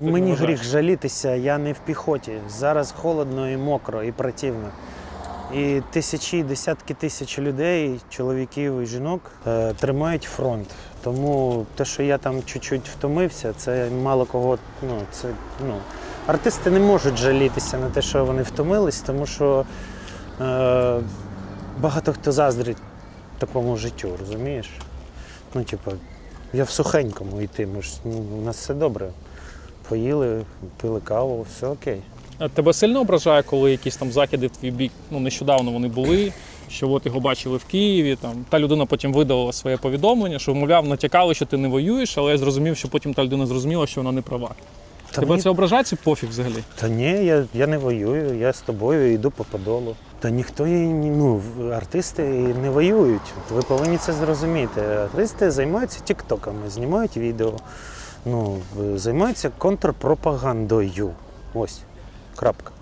Мені гріх жалітися, я не в піхоті. Зараз холодно і мокро, і противно. І тисячі, десятки тисяч людей, чоловіків і жінок е, тримають фронт. Тому те, що я там чуть-чуть втомився, це мало кого. Ну, це, ну, артисти не можуть жалітися на те, що вони втомились, тому що е, багато хто заздрить такому життю, розумієш? Ну, типу, я в сухенькому йти, ми ж, ну, у нас все добре. Поїли, пили каву, все окей. А Тебе сильно ображає, коли якісь там закиди в твій бік, ну нещодавно вони були, що от його бачили в Києві. Там та людина потім видала своє повідомлення, що мовляв, натякали, що ти не воюєш, але я зрозумів, що потім та людина зрозуміла, що вона не права. Та Тебе мені- це ображає чи пофіг взагалі? Та ні, я, я не воюю, я з тобою йду по подолу. Та ніхто і ну, артисти не воюють. Ви повинні це зрозуміти. Артисти займаються тіктоками, знімають відео, ну, займається контрпропагандою. Ось. Крапка.